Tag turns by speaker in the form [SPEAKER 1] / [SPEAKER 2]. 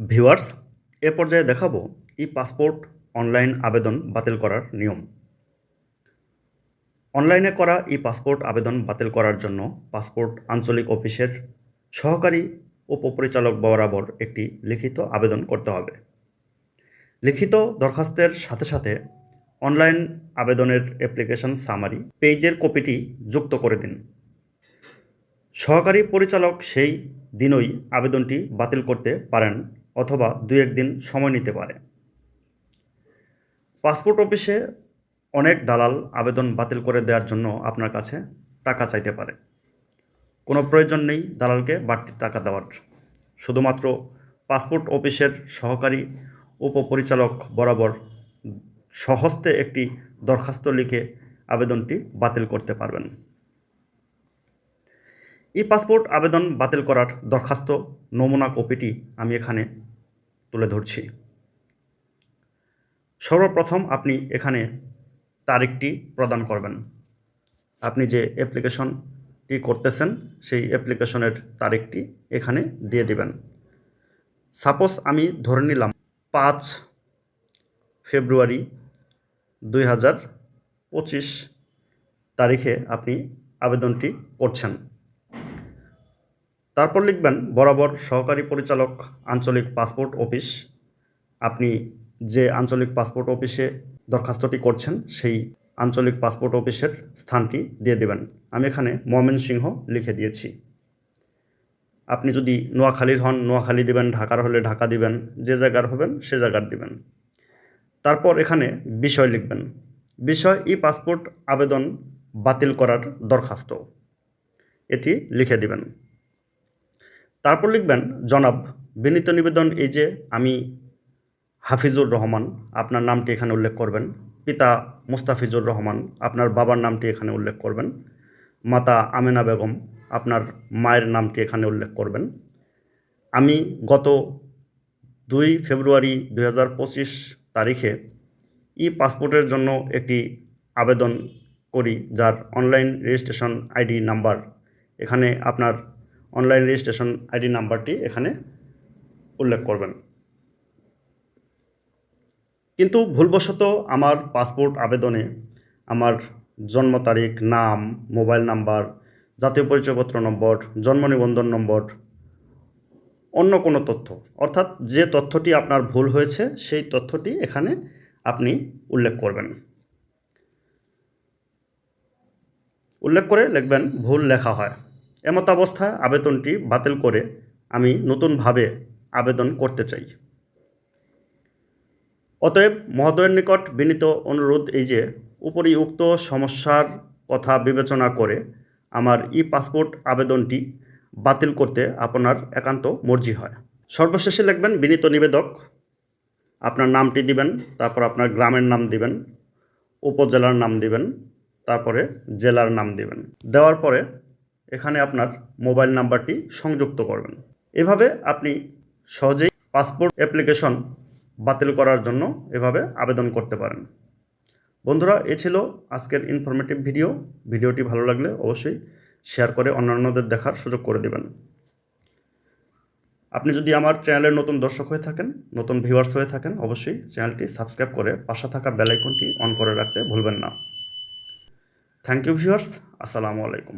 [SPEAKER 1] Viewers, এ পর্যায়ে দেখাবো ই passport online আবেদন বাতিল করার নিয়ম। অনলাইনে করা ই পাসপোর্ট আবেদন বাতিল করার জন্য পাসপোর্ট আঞ্চলিক অফিসের সহকারী উপপরিচালক বরাবর একটি লিখিত আবেদন করতে হবে। লিখিত দরখাস্তের সাথে সাথে অনলাইন আবেদনের অ্যাপ্লিকেশন সামারি পেজের কপিটি যুক্ত করে দিন। সহকারী পরিচালক সেই দিনই আবেদনটি বাতিল করতে পারেন অথবা দু একদিন সময় নিতে পারে। পাসপোর্ট অফিসে অনেক দালাল আবেদন বাতিল করে দেওয়ার জন্য আপনার কাছে টাকা চাইতে পারে। কোনো প্রয়োজন নেই দালালকে বাড়তি টাকা দেওয়ার। শুধুমাত্র পাসপোর্ট অফিসের সহকারী উপপরিচালক বরাবর সহস্তে একটি দরখাস্ত লিখে আবেদনটি বাতিল করতে পারবেন। ই পাসপোর্ট আবেদন বাতিল করার দরখাস্ত, নমুনা, কপিটি আমি এখানে তুলে ধরছি। সর্বপ্রথম আপনি এখানে তারিখটি প্রদান করবেন। আপনি যে অ্যাপ্লিকেশনটি করতেছেন, সেই অ্যাপ্লিকেশনের তারিখটি এখানে দিয়ে দিবেন। সাপোজ আমি ধরে নিলাম পাঁচ ফেব্রুয়ারি দুই হাজার পঁচিশ তারিখে আপনি আবেদনটি করছেন। তারপর লিখবেন, বরাবর সহকারী পরিচালক আঞ্চলিক পাসপোর্ট অফিস। আপনি যে আঞ্চলিক পাসপোর্ট অফিসে দরখাস্তটি করছেন, সেই আঞ্চলিক পাসপোর্ট অফিসের স্থানটি দিয়ে দেবেন। আমি এখানে ময়মনসিংহ লিখে দিয়েছি। আপনি যদি নোয়াখালীর হন, নোয়াখালী দিবেন, ঢাকার হলে ঢাকা দিবেন, যে জায়গার হবেন, সে জায়গার দিবেন। তারপর এখানে বিষয় লিখবেন, বিষয় ই পাসপোর্ট আবেদন বাতিল করার দরখাস্ত। এটি লিখে দিবেন। তারপর লিখবেন, জনাব, বিনীত নিবেদন এই যে আমি হাফিজুর রহমান, আপনার নামটি এখানে উল্লেখ করবেন। পিতা মুস্তাফিজুর রহমান, আপনার বাবার নামটি এখানে উল্লেখ করবেন। মাতা আমেনা বেগম, আপনার মায়ের নামটি এখানে উল্লেখ করবেন। আমি গত দুই ফেব্রুয়ারি দু হাজার পঁচিশ তারিখে ই পাসপোর্টের জন্য একটি আবেদন করি, যার অনলাইন রেজিস্ট্রেশন আইডি নাম্বার। এখানে আপনার অনলাইন রেজিস্ট্রেশন আইডি নাম্বারটি এখানে উল্লেখ করবেন। কিন্তু ভুলবশত আমার পাসপোর্ট আবেদনে আমার জন্ম তারিখ, নাম, মোবাইল নাম্বার, জাতীয় পরিচয়পত্র নম্বর, জন্ম নিবন্ধন নম্বর, অন্য কোনো তথ্য, অর্থাৎ যে তথ্যটি আপনার ভুল হয়েছে সেই তথ্যটি এখানে আপনি উল্লেখ করবেন। উল্লেখ করে লিখবেন, ভুল লেখা হয়। এমত অবস্থায় আবেদনটি বাতিল করে আমি নতুনভাবে আবেদন করতে চাই। অতএব মহোদয়ের নিকট বিনীত অনুরোধ এই যে, উপরিউক্ত সমস্যার কথা বিবেচনা করে আমার ই পাসপোর্ট আবেদনটি বাতিল করতে আপনার একান্ত মর্জি হয়। সর্বশেষে লিখবেন বিনীত নিবেদক, আপনার নামটি দিবেন, তারপর আপনার গ্রামের নাম দিবেন, উপজেলার নাম দিবেন, তারপরে জেলার নাম দিবেন। দেওয়ার পরে এখানে আপনার মোবাইল নাম্বারটি সংযুক্ত করবেন। এভাবে আপনি সহজেই পাসপোর্ট অ্যাপ্লিকেশন বাতিল করার জন্য এভাবে আবেদন করতে পারেন। বন্ধুরা, এ ছিল আজকের ইনফরমেটিভ ভিডিও ভিডিওটি ভালো লাগলে অবশ্যই শেয়ার করে অন্যান্যদের দেখার সুযোগ করে দেবেন। আপনি যদি আমার চ্যানেলের নতুন দর্শক হয়ে থাকেন, নতুন ভিউয়ার্স হয়ে থাকেন, অবশ্যই চ্যানেলটি সাবস্ক্রাইব করে পাশে থাকা বেল আইকনটি অন করে রাখতে ভুলবেন না। থ্যাংক ইউ ভিউয়ার্স আসসালামু আলাইকুম।